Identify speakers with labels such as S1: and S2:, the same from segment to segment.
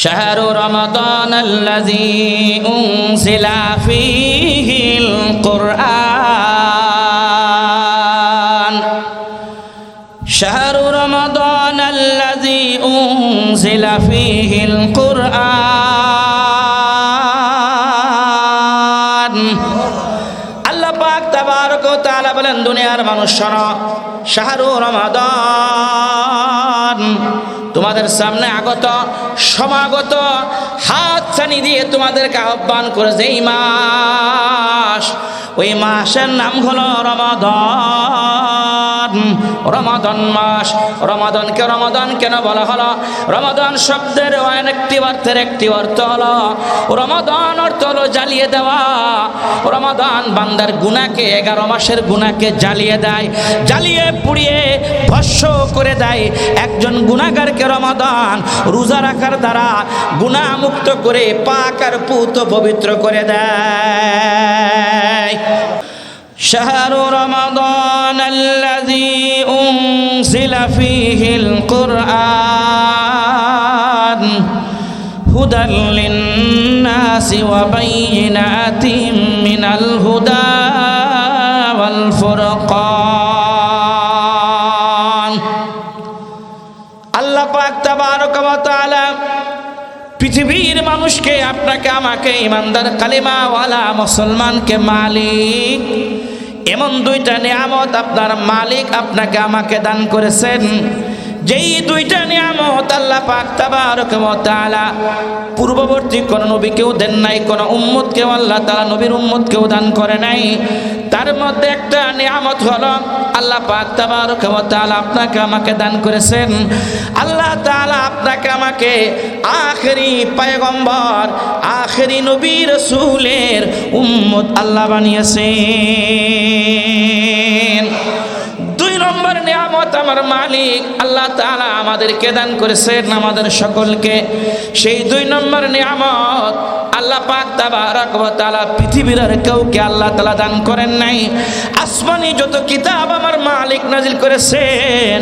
S1: شهر رمضان الذي أنزل فيه القرآن شهر رمضان الذي أنزل فيه القرآن আল্লাহ পাক তাবারক ও তাআলা বলেন দুনিয়ার মানুষ শোনো শাহরু রমাদান তোমাদের সামনে আগত সমাগত হাত ছানি দিয়ে তোমাদেরকে আহ্বান করেছে এই মাস ওই মাসের নাম হলো রমাদান। রমাদান মাস। রমাদানকে রমাদান কেন বলা হলো? রমাদন শব্দের একটি অর্থের একটি অর্থ হলো, রমাদান অর্থ হলো জ্বালিয়ে দেওয়া। রমাদান বান্দার গুনাকে এগারো মাসের গুনাকে জ্বালিয়ে দেয়, জ্বালিয়ে পুড়িয়ে ভস্য করে দেয়। একজন গুণাগারকে রমাদান রোজা রাখার দ্বারা গুণামুক্ত করে পাক আর পুত পবিত্র করে দেয়। شهر رمضان الذي أنزل فيه القرآن هدى للناس وبينات من الهدى والفرقان আল্লাহ পাক তাবারক ওয়া তাআলা পৃথিবীর মানুষকে আপনাকে আমাকে ইমানদার কালিমাওয়ালা মুসলমানকে মালিক। এমন দুইটা নিয়ামত আপনার মালিক আপনাকে আমাকে দান করেছেন। যেই দুইটা নিয়ামত আল্লাহ পাক তাআলা পূর্ববর্তী কোন নবীকেও দেন নাই, কোন উম্মতকেও, আল্লাহ তাআলা নবীর উম্মতকেও দান করে নাই। তার মধ্যে একটা নিয়ামত হলো, আল্লাহ পাক তাবারক ওয়া তাআলা আপনাকে আমাকে দান করেছেন। আল্লাহ তাআলা আপনাকে আমাকে আখেরি পয়গম্বর, আখেরি নবী রাসূলের উম্মত আল্লাহ বানিয়েছেন। আমার মালিক আল্লাহ তালা আমাদেরকে দান করেছেন আমাদের সকলকে। সেই দুই নম্বর নিয়ামত আল্লাহ পাক তাবারক ওয়া তাআলা পৃথিবীর আর কাউকে আল্লাহ তাআলা দান করেন নাই। আসমানি যত কিতাব আমার মালিক নাজিল করেছেন,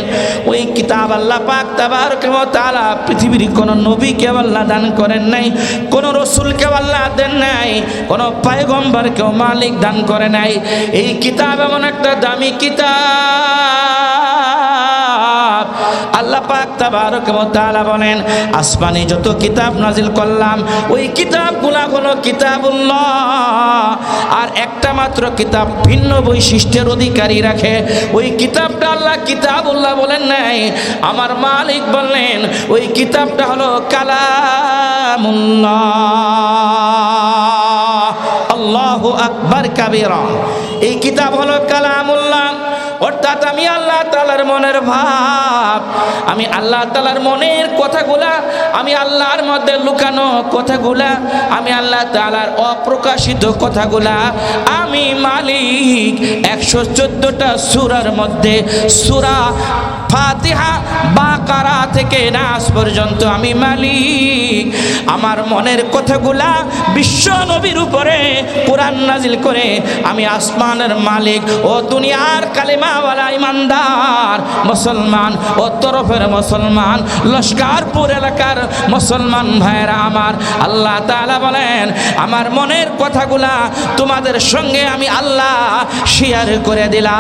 S1: ওই কিতাব আল্লাহ পাক তাবারক ওয়া তাআলা পৃথিবীর কোন নবীকে আল্লাহ দান করেন নাই, কোন রসুলকে আল্লাহ দেন নাই কোনো কোন পয়গম্বরকেও মালিক দান করে নাই। এই কিতাব এমন একটা দামি কিতাব। আল্লাহ পাক তাবারক তাআলা বলেন, আসমানি যত কিতাব নাজিল করলাম, ওই কিতাব কিতাবগুলা হলো কিতাবুল্লাহ। আর একটা মাত্র কিতাব ভিন্ন বৈশিষ্ট্যের অধিকারী রাখে, ওই কিতাবটা আল্লাহ কিতাবুল্লাহ বলেন নাই। আমার মালিক বললেন, ওই কিতাবটা হলো কালামুল্লাহ। আল্লাহু আকবার কাবীরা। এই কিতাব হলো কালামুল্লাহ। অর্থাৎ আমি আল্লাহ তালার মনের ভাব, আমি আল্লাহ তালার মনের কথাগুলা, আমি আল্লাহর মধ্যে লুকানো কথাগুলা, আমি আল্লাহ তালার অপ্রকাশিত কথাগুলা, আমি মালিক একশো চোদ্দটা সুরার মধ্যে সুরা ফাতিহা বা কারা থেকে নাস পর্যন্ত আমি মালিক। আমার মনের কথাগুলা বিশ্ব নবীর উপরে কোরআন নাজিল করে আমি আসমানের মালিক ও দুনিয়ার কালিমাওয়ালা ইমানদার, মুসলমান, ও তরফের মুসলমান, লস্কারপুর এলাকার মুসলমান ভাইয়েরা আমার, আল্লাহ তাআলা বলেন, আমার মনের কথাগুলা তোমাদের সঙ্গে আমি আল্লাহ শেয়ার করে দিলাম।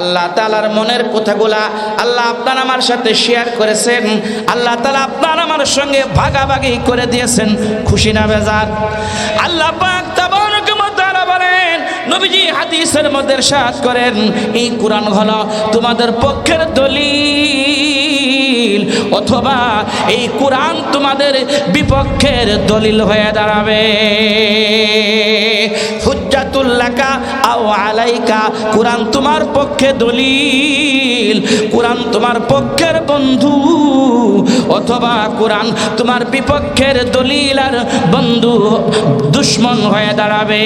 S1: আল্লাহ তালার মনের কথাগুলা আল্লাহ আপনার আমার সাথে শেয়ার করেছেন, আল্লাহ তালা আপনার আমার সঙ্গে ভাগাভাগি করে দিয়েছেন, খুশি না বেজার? আল্লাহ পাক তাবারক ওয়া বলেন নবীজি হাদিসের মধ্যে সাত করেন, এই কোরআন হলো তোমাদের পক্ষের দলিল, অথবা এই কোরআন তোমাদের বিপক্ষের দলিল হয়ে দাঁড়াবে। হুজ্জাতুল্লাকা আও আলাইকা। কোরআন তোমার পক্ষে দলিল, কোরআন তোমার পক্ষের বন্ধু, অথবা কোরআন তোমার বিপক্ষের দলিল আর বন্ধু দুশ্মন হয়ে দাঁড়াবে।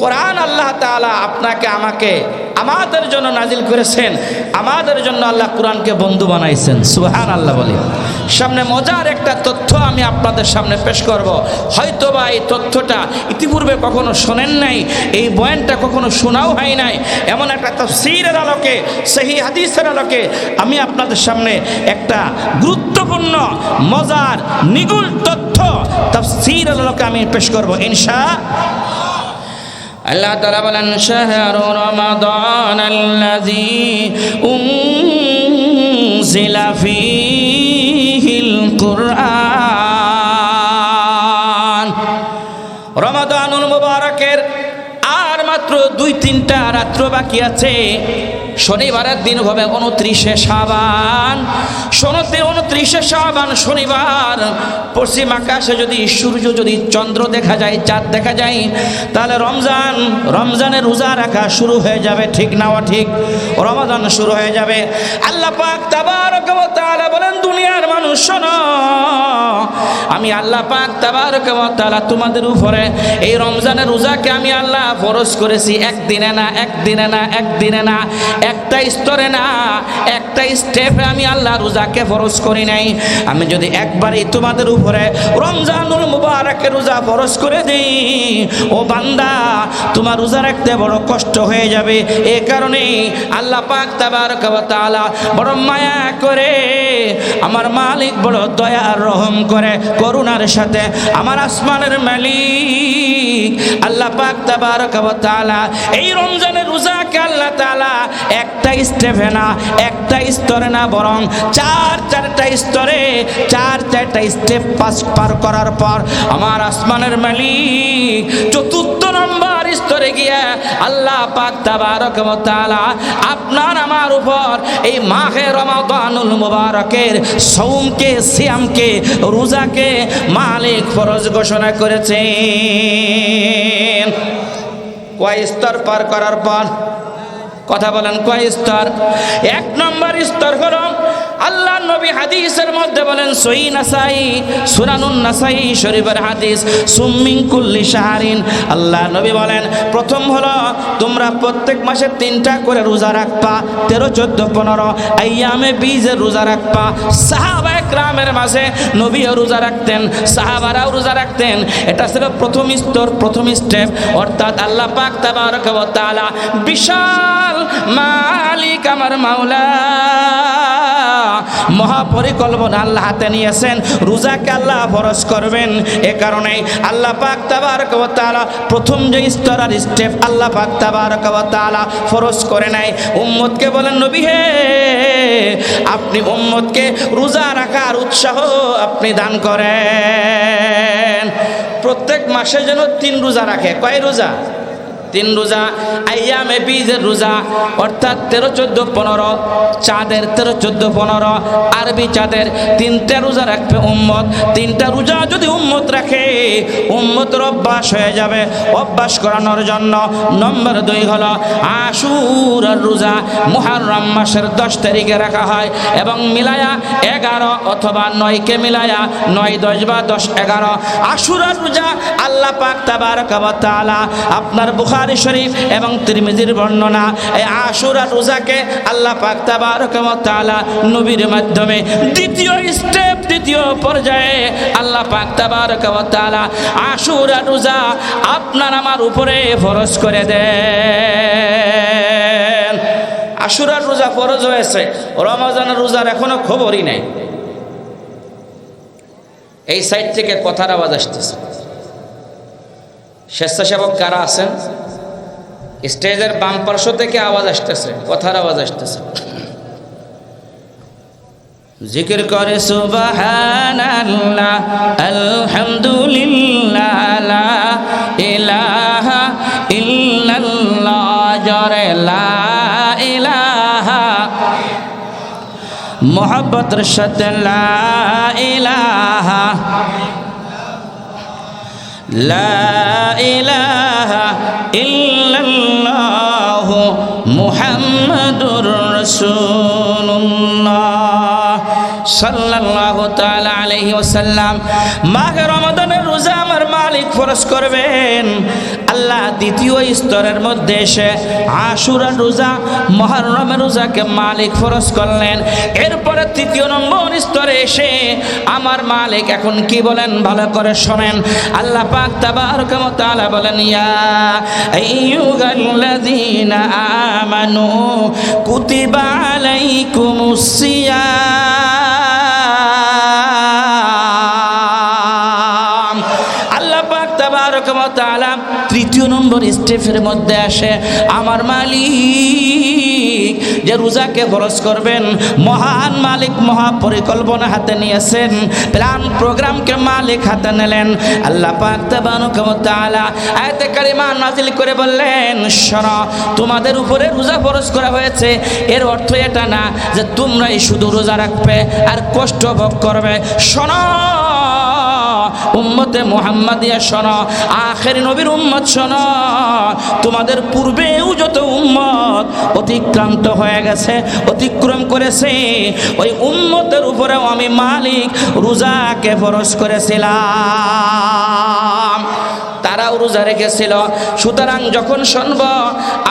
S1: কোরআন আল্লাহ তাআলা আপনাকে, আমাকে আমাদের জন্য নাজিল করেছেন। আমাদের জন্য আল্লাহ কোরআনকে বন্ধু বানাইছেন। সুহান আল্লাহ বলে। সামনে মজার একটা তথ্য আমি আপনাদের সামনে পেশ করব। হয়তোবা এই তথ্যটা ইতিপূর্বে কখনো শোনেন নাই, এই বয়ানটা কখনো শোনাও হয় নাই। এমন একটা তফসিরের আলোকে সেই হাদিসের আলোকে আমি আপনাদের সামনে একটা গুরুত্বপূর্ণ, মজার, নিগুল তথ্য তফসিরের আলোকে আমি পেশ করব। ইনশা আল্লাহ তারা বলেন, শাহর রমাদান আল্লাযী উনজিলা ফীহিল কুরআন। রমাদানুল মুবারকের আর মাত্র দুই তিনটা রাত্র বাকি আছে। শনিবারের দিন হবে উনত্রিশে সাবান শোনতে উনত্রিশে সাবান শনিবার। পশ্চিম আকাশে যদি সূর্য, যদি চন্দ্র দেখা যায়, চাঁদ দেখা যায়, তাহলে রমজান, রমজানের রোজা রাখা শুরু হয়ে যাবে, ঠিক নাওয়া ঠিক রমাদান শুরু হয়ে যাবে। আল্লাহ পাক তাবারক ওয়া তাআলা বলেন, দুনিয়ার মানুষ, শোনো, আমি আল্লাহ পাক তাবারক ওয়া তাআলা তোমাদের উপরে এই রমজানের রোজাকে আমি আল্লাহ ফরজ করেছি। একদিনে না একদিনে না একদিনে না একটা স্তরে না, একটা স্টেপে আমি আল্লাহ রোজাকে ফরজ করি নাই। আমি যদি একবারই তোমাদের উপরে রমজানুল মুবারকের রোজা ফরজ করে দিই, ও বান্দা, তোমার রোজা রাখতে বড় কষ্ট হয়ে যাবে। এ কারণে আল্লাহ পাক তাবারক ওয়া বড় মায়া করে আমার মালিক বড় দয়া রহম করে করুণার সাথে আমার আসমানের মালিক আল্লাহ পাক তাবারক ওয়া এই রমজানের রোজাকে আল্লাহ তাআলা একটা স্টেপে না, একটা স্তরে না, বরং চার চারটা স্তরে, চার চারটা স্টেপ পাস পার করার পর আমার আসমানের মালিক চতুর্থ নম্বর স্তরে গিয়ে আল্লাহ পাক তাবারক আপনার আমার উপর এই মাহে রমাদানুল মুবারকের সৌমকে সিয়ামকে, রোজাকে মালিক ফরজ ঘোষণা করেছেন। কয় স্তর পার করার পর কথা বলেন, কয় স্তর? এক নম্বর স্তর হলো আল্লাহ নবী হাদিসের মধ্যে বলেন সই নাসাই সুরানুন নাসাই, শরীফের হাদিস, সুম্মিং কুল্লি শাহারিন। আল্লাহ নবী বলেন, প্রথম হলো তোমরা প্রত্যেক মাসে তিনটা করে রোজা রাখবা, তেরো, চোদ্দ, পনেরো আইয়ামে বীজের রোজা রাখবা। সাহাবা একরামের মাঝে নবীও রোজা রাখতেন, সাহাবারাও রোজা রাখতেন। এটা ছিল প্রথম স্তর, প্রথম স্টেপ অর্থাৎ আল্লাহ পাক তাবারক ওয়া তাআলা বিশাল মালিক আমার মাওলা। মহাপরিকল্পনা আল্লাহ হাতে নিয়েছেন। রোজাকে আল্লাহ ফরজ করবেন। এ কারণে আল্লাহ পাক তাবারক ওয়া তাআলা প্রথম যে স্তর আর স্টেপ আল্লাহ পাক তাবারক ওয়া তাআলা ফরজ করে নাই উম্মতকে বলেন, নবী হে, আপনি উম্মতকে রোজা রাখার উৎসাহ আপনি দান করেন। প্রত্যেক মাসে যেন তিন রোজা রাখে। কয় রোজা? তিন রোজা, আইয়ামে বীজের রোজা, অর্থাৎ তেরো, চোদ্দ, পনেরো, চাঁদের তেরো, চোদ্দ, পনেরো, আরবি চাঁদের তিনটা রোজা রাখবে উম্মত। তিনটা রোজা যদি উম্মত রাখে উম্মতের অভ্যাস হয়ে যাবে। অভ্যাস করানোর জন্য নম্বর দুই হলো আশুর রোজা। মুহাররম মাসের দশ তারিখে রাখা হয় এবং মিলায়া এগারো অথবা নয়কে মিলায়া নয়, দশ বা দশ, এগারো। আশুরার রোজা আল্লাহ পাক তাবারক ওয়া তাআলা আপনার বুখারী শরীফ এবং তিরমিজির বর্ণনা। এই আশুরা রোজাকে আল্লাহ পাক তাআলা নবীর মাধ্যমে দ্বিতীয় স্টেপ দ্বিতীয় পর্যায়ে আল্লাহ পাক তাআলা আশুরা রোজা আপনার আমার উপরে ফরজ করে দেন। আশুরার রোজা ফরজ হয়েছে, রমজানের রোজার এখনও খবরই নেই। এই সাইড থেকে কথার আওয়াজ আসতেছে। স্বেচ্ছাসেবক কারা আছেন? স্টেজের বাম পার্শ্ব থেকে আওয়াজ আসতেছে, কথার আওয়াজ আসতেছে। জিকির করে, সুবহানাল্লাহ, আলহামদুলিল্লাহ, লা ইলাহা ইল্লাল্লাহ, জরে লা ইলাহা। মোহাব্বতের সাথে লা ইলাহা। লা ইলাহা ইল্লাল্লাহ। মুহাম্মাদুর রাসূলুল্লাহ সাল্লাল্লাহু তাআলা আলাইহি ওয়াসাল্লাম মাহে রমাদানের রোজা আমার মালিক ফরজ করবেন। আল্লাহ দ্বিতীয় স্তরের মধ্যে এসে আশুরার রোজা, মহরমের রোজাকে মালিক ফরজ করলেন। এরপরে তৃতীয় নম্বর স্তরে এসে আমার মালিক এখন কি বলেন ভালো করে শোনেন। আল্লাহ পাক তাবারক তাআলা বলেন, ইয়া আইয়ুহাল্লাযীনা আমানু কুতিবা আলাইকুমুস সিয়াম। তৃতীয় নম্বর স্টেপের মধ্যে আসে, আমার মালিক, যে রোজাকে খরচ করবেন, মহান মালিক মহা পরিকল্পনা হাতে নিয়েছেন, প্ল্যান প্রোগ্রামকে মালিক হাতে নিলেন। আল্লাহ পাক তাআলা আয়াতে কারিমা নাজিল করে বললেন, শোনো, তোমাদের উপরে রোজা ফরজ করা হয়েছে। এর অর্থ এটা না যে তোমরাই শুধু রোজা রাখবে আর কষ্ট ভোগ করবে। শোনো উম্মতে মোহাম্মদিয়া শোনো, আখের নবীর উম্মত শোন। তোমাদের পূর্বেও যত উম্মত অতিক্রান্ত হয়ে গেছে, অতিক্রম করেছে, ওই উম্মতের উপরেও আমি মালিক, রোজাকে ফরজ করেছিলাম। তারাও রোজা রেখেছিল। সুতরাং যখন শুনব,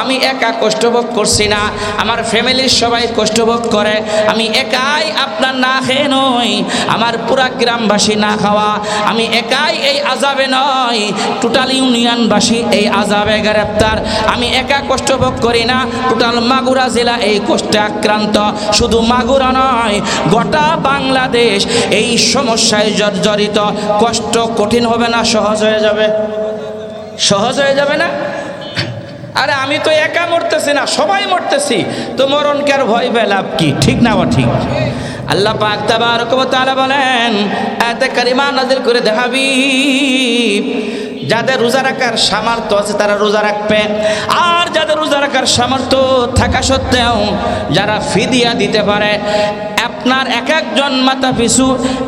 S1: আমি একা কষ্টভোগ করছি না, আমার ফ্যামিলির সবাই কষ্টভোগ করে, আমি একাই আপনার না খেয়ে নই, আমার পুরা গ্রামবাসী না খাওয়া, আমি একাই এই আজাবে নয় টোটাল ইউনিয়নবাসী এই আজাবে গ্রেপ্তার, আমি একা কষ্টভোগ করি না টোটাল মাগুরা জেলা এই কষ্টে আক্রান্ত, শুধু মাগুরা নয়, গোটা বাংলাদেশ এই সমস্যায় জর্জরিত, কষ্ট কঠিন হবে না, সহজ হয়ে যাবে। সহজ হয়ে যাবে না? আরে আমি তো একা মরতেছি না, সবাই মরতেছি। তো মরণকে আর ভয় পেয়ে লাভ কি? ঠিক না বা ঠিক? আল্লাহ পাক ওয়া বলেন, আয়াতে কারিমা নাজিল করে দেখাবি যাদের রোজা রাখার সামর্থ্য আছে তারা রোজা রাখবে। আর যাদের রোজা রাখার সামর্থ্য থাকা সত্ত্বেও যারা ফিদিয়া দিতে পারে আপনার এক একজন মাথা পিছু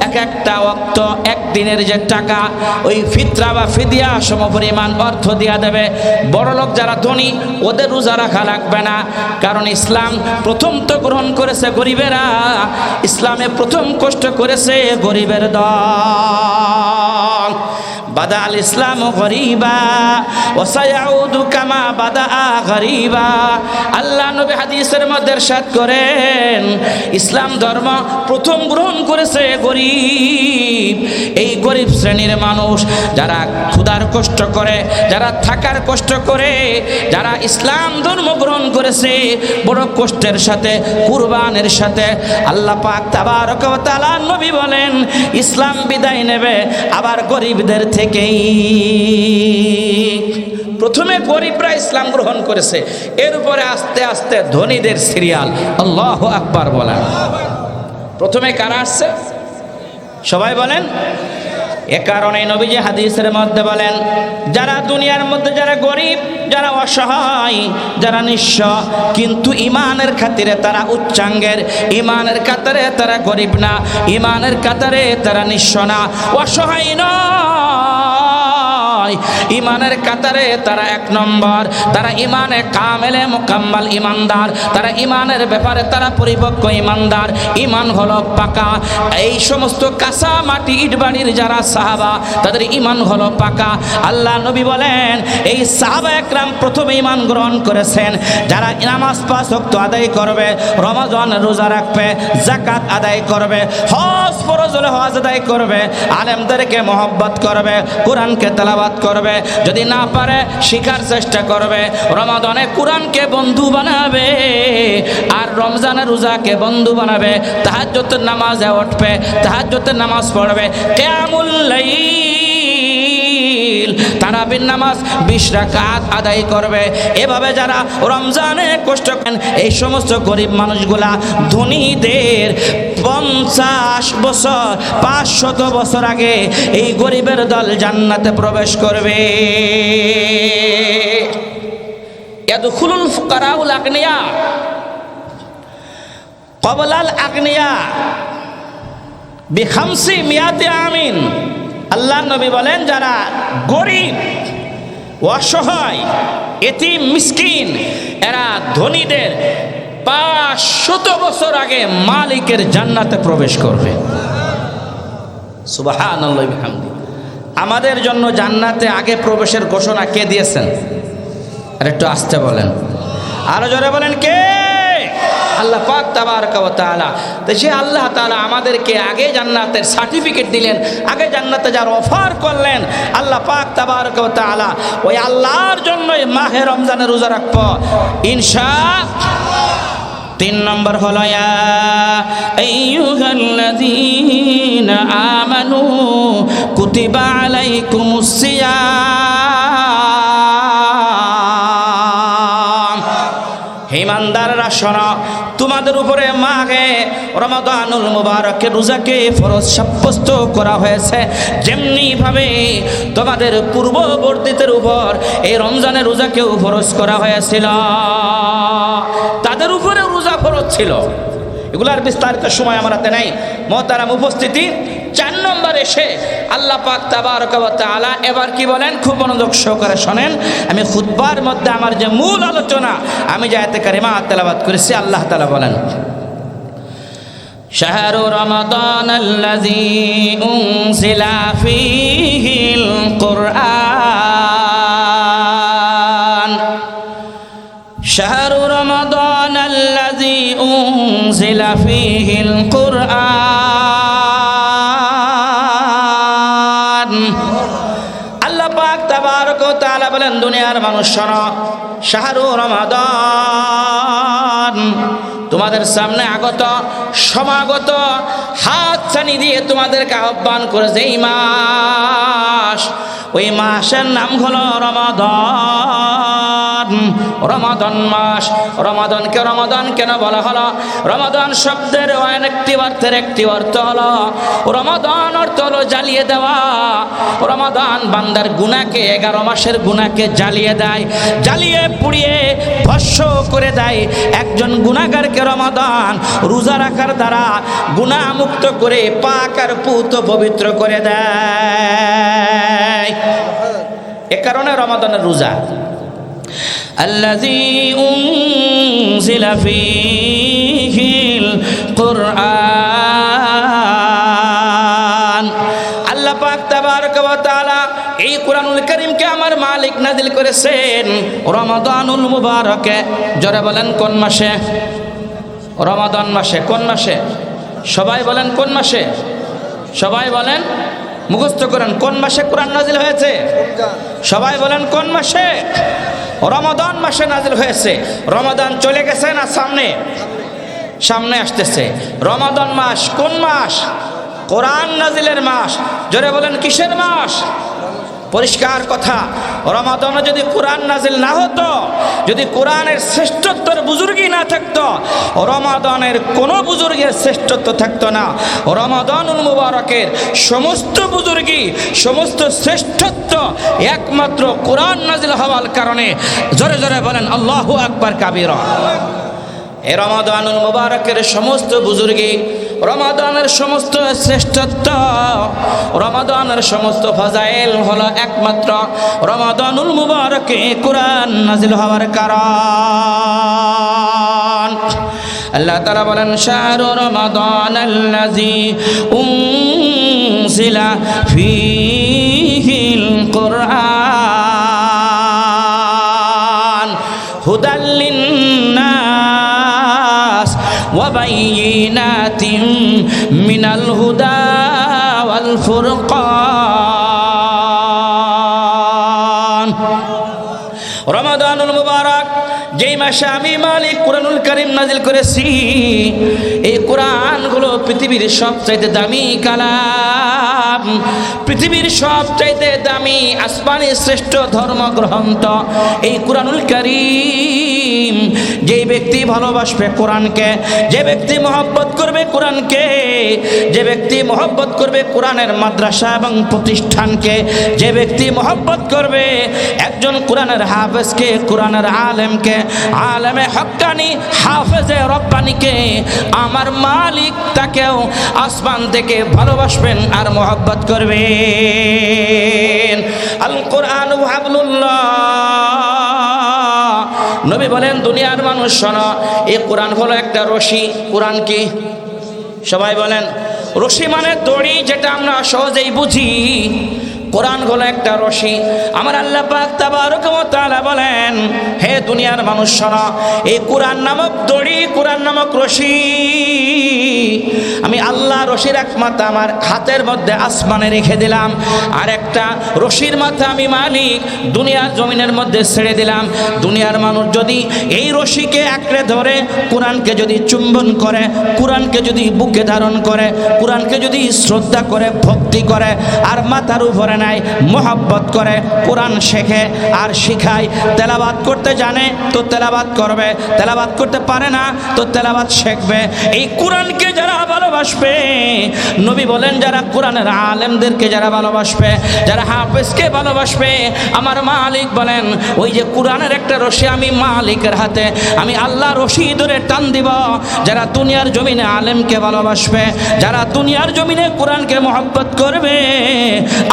S1: এক একটা অক্ত একদিনের যে টাকা, ওই ফিতরা বা ফিদিয়া সম পরিমাণ অর্থ দিয়া দেবে। বড় লোক যারা ধনী, ওদের রোজা রাখা লাগবে না। কারণ ইসলাম প্রথম তো গ্রহণ করেছে গরিবেরা, ইসলামে প্রথম কষ্ট করেছে গরিবের দল। বাদা আল ইসলাম গরিবা ওসায়াউদু কামা বাদা গরিবা। আল্লাহ নবী হাদিসের মধ্যে সাত করেন, ইসলাম ধর্ম প্রথম গ্রহণ করেছে গরিব। এই গরিব শ্রেণির মানুষ যারা ক্ষুধার কষ্ট করে, যারা থাকার কষ্ট করে, যারা ইসলাম ধর্ম গ্রহণ করেছে, বড় কষ্টের সাথে, কুরবানের সাথে আল্লাহ পাক তাআলা নবী বলেন, ইসলাম বিদায় নেবে, আবার গরিবদের থেকেই প্রথমে গরিবরা ইসলাম গ্রহণ করেছে এর উপরে আস্তে আস্তে ধনীদের সিরিয়াল। আল্লাহ আকবার বলেন। প্রথমে কারা আসছে? সবাই বলেন এ কারণে নবীজি হাদিসের মধ্যে বলেন, যারা দুনিয়ার মধ্যে যারা গরিব, যারা অসহায়, যারা নিঃস্ব, কিন্তু ইমানের খাতিরে তারা উচ্চাঙ্গের ইমানের কাতারে তারা গরিব না ইমানের কাতারে তারা নিঃস্ব না, অসহায় নয়। ইমানের কাতারে তারা এক নম্বর, তারা ইমানে কামেলে মোকাম্মাল ইমানদার তারা ইমানের ব্যাপারে তারা পরিপক্ক ইমানদার ইমান হলো পাকা। এই সমস্ত কাঁচা মাটি ইট বাড়ির যারা সাহাবা, তাদের ইমান হলো পাকা। আল্লাহ নবী বলেন, এই সাহাবা একরাম প্রথমে ইমান গ্রহণ করেছেন। যারা নামাজ পাঁচ ওয়াক্ত আদায় করবে, রমাজান রোজা রাখবে জাকাত আদায় করবে, হজ ফরজ হলে হজ আদায় করবে, আলেমদেরকে মহব্বত করবে, কোরআনকে তেলাবাত করবে, যদি না পারে শিখার চেষ্টা করবে। রমাদনে কোরআনকে বন্ধু বানাবে আর রমজানে রোজাকে বন্ধু বানাবে। তাহাজ্জতের নামাজে উঠবে তাহাজ্জতের নামাজ পড়বে। কেমন লাইল তারাবির নামাজ বিশ রাকাত আদায় করবে। এভাবে যারা রমজানে কষ্ট করেন, এই সমস্ত গরিব মানুষগুলা ধনীদের পঞ্চাশ বছর, পাঁচশত বছর আগে এই গরিবের দল জান্নাতে প্রবেশ করবে। ইয়াদখুলুল ফুকারাউল আগনিয়া কবলাল আগনিয়া বিখামসি মিয়াতে আমিন। আল্লাহ নবী বলেন, যারা গরিব, অসহায়, এতিম, মিসকিন, এরা ধনীদের পাঁচ শত বছর আগে মালিকের জান্নাতে প্রবেশ করবে। আমাদের জন্য জান্নাতে আগে প্রবেশের ঘোষণা কে দিয়েছেন? আর একটু আসতে বলেন। আরও জোরে বলেন, কে? আল্লাহ পাক তাবারক ওয়া তাআলা। তো সে আল্লাহ তালা আমাদেরকে আগে জান্নাতের সার্টিফিকেট দিলেন, আগে জান্নাতে যার অফার করলেন। আল্লাহ পাক তাবারক ওয়া তাআলা ওই আল্লাহর জন্যই মাহে রমজানের রোজা রাখব। ইনশা তিন নম্বর হলো আমানু কুতিবা আলাইকুমুস সিয়াম। হিমানদাররা শোনো তোমাদের উপরে মাগে রমাদানুল মুবারকের রোজাকে ফরজ সাব্যস্ত করা হয়েছে। যেমনিভাবে তোমাদের পূর্ববর্তীদের উপর এই রমজানের রোজাকেও ফরজ করা হয়েছিল। তাদের উপরে রোজা ফরজ ছিল। এগুলার বিস্তারিত সময় আমার হাতে নাই। মহতারাম উপস্থিতি। চার নম্বর এসে আল্লাহ পাক তাবারক ওয়া তাআলা এবার কি বলেন খুব মনোযোগ সহকারে শোনেন আমি খুতবার মধ্যে আমার যে মূল আলোচনা আমি যে আয়াতে কারিমা তেলাওয়াত করেছি আল্লাহ তাআলা বলেন شهر رمضان الذي أنزل فيه القرآن شهر رمضان الذي أنزل فيه القرآن বলেন দুনিয়ার মানুষ শোনো শাহরু রমাদান, তোমাদের সামনে আগত, সমাগত, হাত ছানি দিয়ে তোমাদেরকে আহ্বান করেছে এই মাস। ওই মাসের নাম হলো রমাদান। রমাদান মাস। রমাদানকে রমাদান কেন বলা হলো? রমাদান শব্দের একটি অর্থের একটি অর্থ হলো, রমাদান অর্থ হলো জ্বালিয়ে দেওয়া। রমাদান বান্দার গুনাকে এগারো মাসের গুনাকে জ্বালিয়ে দেয়, জ্বালিয়ে পুড়িয়ে ভস্য করে দেয়। একজন গুণাগারকে রমাদান রোজা রাখার দ্বারা গুণামুক্ত করে পাক আর পুত পবিত্র করে দেয়। এ কারণে রমাদানের রোজা الذي أنزل فيه القرآن আল্লাহ পাক তাবারক ওয়া তাআলা এই কোরআনুল কারীমকে আমার মালিক নাজিল করেছেন রমাদানুল মুবারকে জোরে বলেন কোন মাসে রমাদান মাসে কোন মাসে সবাই বলেন কোন মাসে সবাই বলেন মুখস্থ করেন, কোন মাসে কোরআন নাজিল হয়েছে? সবাই বলেন, কোন মাসে? রমাদান মাসে নাজিল হয়েছে। রমাদান চলে গেছে না সামনে? সামনে আসতেছে। রমাদান মাস কোন মাস? কোরআন নাজিলের মাস। জোরে বলেন, কিসের মাস? পরিষ্কার কথা। রমাদানে যদি কোরআন নাজিল না হতো, যদি কোরআনের শ্রেষ্ঠত্বের বুজুর্গই না থাকতো, রমাদানের কোনো বুজুর্গের শ্রেষ্ঠত্ব থাকতো না। রমাদানুল মুবারকের সমস্ত বুজুর্গি সমস্ত শ্রেষ্ঠত্ব একমাত্র কোরআন নাজিল হওয়ার কারণে জোরে জোরে বলেন, আল্লাহু আকবার কাবিরা। এ রমাদানুল মুবারকের সমস্ত বুজুর্গি রমাদানের সমস্ত শ্রেষ্ঠত্ব, রমাদানের সমস্ত ফাজাইল হলো একমাত্র রমাদানুল মুবারকে কোরআন নাজিল হওয়ার কারণ। আল্লাহ তারা বলেন, শাহরু রমাদান আল্লাজি উনজিলা ফীহিল কুরআন। মিনাল হুদা ওয়াল ফুরকান মাসে আমি মালিক, কোরআনুল করিম নাজিল করেছি। এই কোরআনগুলো পৃথিবীর সবচাইতে দামি কালাম। পৃথিবীর সবচাইতে দামি আসমানি শ্রেষ্ঠ ধর্মগ্রন্থ। এই কোরআনুল করিম, যেই ব্যক্তি ভালোবাসবে কোরআনকে, যে ব্যক্তি মহব্বত করবে কোরআনকে, যে ব্যক্তি মহব্বত করবে কোরআনের মাদ্রাসা এবং প্রতিষ্ঠানকে। যে ব্যক্তি মহব্বত করবে, একজন কোরআনের হাফেজকে, কোরআনের আলেমকে, আলেমে হক্কানি হাফেজে রব্বানিকে, আমার মালিক তাকেও আসমান থেকে ভালোবাসবেন আর মহব্বত করবেন। আল কোরআন নবী বলেন, দুনিয়ার মানুষ শোনো, এই কোরআন হলো একটা রশি। কোরআন কি? সবাই বলেন রশি মানে দড়ি যেটা আমরা সহজেই বুঝি। কোরআন হলো একটা রশি। আমার আল্লাহ পাক তাআলা বলেন, হে দুনিয়ার মানুষ শোনো এই কোরআন নামক দড়ি, কোরআন নামক রশি, আমি আল্লাহ রশির এক মাথা আমার হাতের মধ্যে আসমানে রেখে দিলাম, আর একটা রশির মাথা আমি মালিক দুনিয়ার জমিনের মধ্যে ছেড়ে দিলাম। দুনিয়ার মানুষ যদি এই রশিকে আঁকড়ে ধরে, কোরআনকে যদি চুম্বন করে, কোরআনকে যদি বুকে ধারণ করে, কোরআনকে যদি শ্রদ্ধা করে, ভক্তি করে, আর মাথার উপরে নেয়, মোহাব্বত করে, কোরআন শেখে আর শিখায়। তেলাবাদ করতে জানে, তো তেলাবাদ করবে। তেলাবাদ করতে পারে না, তো তেলাবাদ শিখবে। এই কোরআনকে যারা ভালোবাসবে, নবী বলেন, যারা কোরআনের আলেমদেরকে যারা ভালোবাসবে, যারা হাফেজকে ভালোবাসবে, আমার মালিক বলেন, ওই যে কোরআনের একটা রশি আমি মালিকের হাতে, আমি আল্লাহ রশি ধরে টান দিব। যারা দুনিয়ার জমিনে আলেমকে ভালোবাসবে, যারা দুনিয়ার জমিনে কোরআনকে মহব্বত করবে,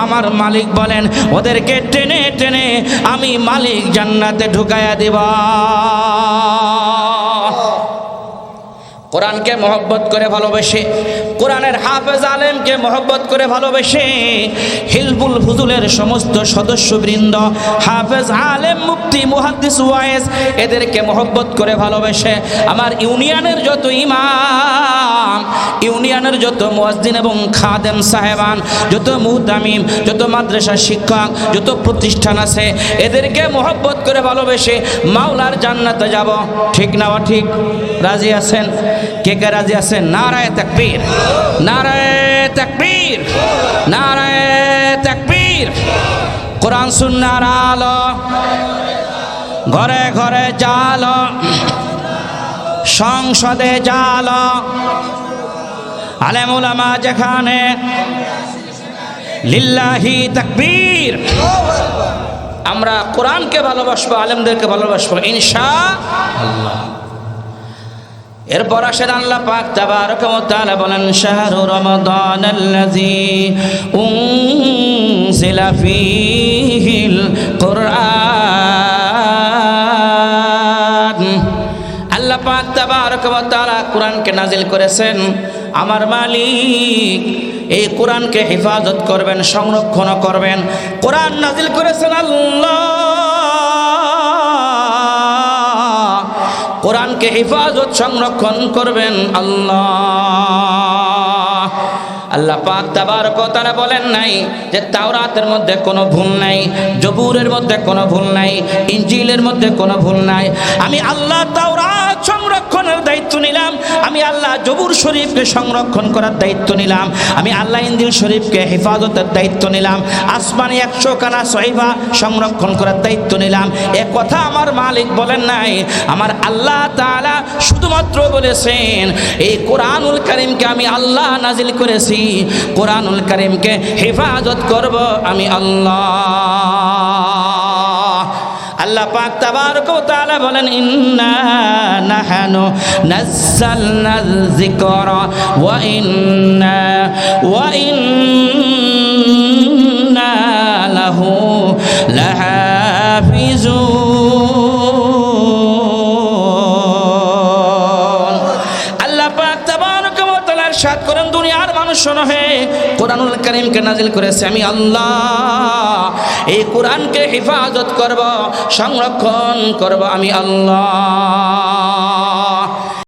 S1: আমার মালিক বলেন, ওদেরকে টেনে টেনে আমি মালিক জান্নাতে ঢুকাইয়া দেব। কোরআনকে মহব্বত করে ভালোবেসে, কোরআনের হাফেজ আলেমকে মহব্বত করে ভালোবেসে হিলবুল ফুজুলের সমস্ত সদস্যবৃন্দ, হাফেজ, আলেম মুক্তি মুহাদ্দিস, ওয়াইজ, এদেরকে মহব্বত করে ভালোবেসে আমার ইউনিয়নের যত ইমাম, ইউনিয়নের যত মুয়াজ্জিন এবং খাদেম সাহেবান, যত মুহতামিম, যত মাদ্রাসা শিক্ষক, যত প্রতিষ্ঠান আছে, এদেরকে মহব্বত করে ভালোবেসে মাওলার জান্নাতে যাব। ঠিক না ঠিক? রাজি আছেন? কে কে রাজি আছেন? নারায় তাকবীর। নারায় তাকবীর। নারায় তাকবীর। কোরআন সুন্নার আলো। ঘরে ঘরে জালো। সংসদে জালো। আলেমুলামা যেখানে। লিল্লাহি তাকবীর। আমরা কোরআনকে ভালোবাসবো, আলেমদেরকে ভালোবাসবো ইনশা আল্লাহ এরপর আসেন আল্লাহ পাক তাবারক ওয়া তাআলা বলেন, শাহরু রমাদান আল্লাযী উনজিলা ফীহিল কুরআন আল্লাহ পাক তাবারক ওয়া তাআলা কোরআনকে নাজিল করেছেন। আমার মালিক, এই কোরআনকে হেফাজত করবেন সংরক্ষণ করবেন। কোরআন নাজিল করেছেন আল্লাহ। কোরআনকে হেফাজত সংরক্ষণ করবেন আল্লাহ। আল্লাহ পাক তাবার কথাটা বলেন নাই যে তাওরাতের মধ্যে কোনো ভুল নাই, জবুরের মধ্যে কোনো ভুল নাই ইঞ্জিলের মধ্যে কোনো ভুল নাই। আমি আল্লাহ তাওরাত সংরক্ষণের দায়িত্ব নিলাম। আমি আল্লাহ জবুর শরীফকে সংরক্ষণ করার দায়িত্ব নিলাম। আমি আল্লাহ ইন্দিল শরীফকে হেফাজতের দায়িত্ব নিলাম। আসমানি একশো কানা সহিবা সংরক্ষণ করার দায়িত্ব নিলাম। এ কথা আমার মালিক বলেন নাই। আমার আল্লাহ তাআলা শুধুমাত্র বলেছেন, এই কোরআনুল করিমকে আমি আল্লাহ নাজিল করেছি। কোরআনুল করিমকে হেফাজত করব আমি আল্লাহ। আল্লাহ পাক তাবারক তাআলা বলেন, ইন্না নাহানু নাযালনা যিকরা ওয়া ইন্না ওয়া ইন্না লাহু দুনিয়ার মানুষ শোনো হে নাজিল করেছে, আমি আল্লাহ, এই কোরআনকে হেফাজত করব সংরক্ষণ করব আমি আল্লাহ।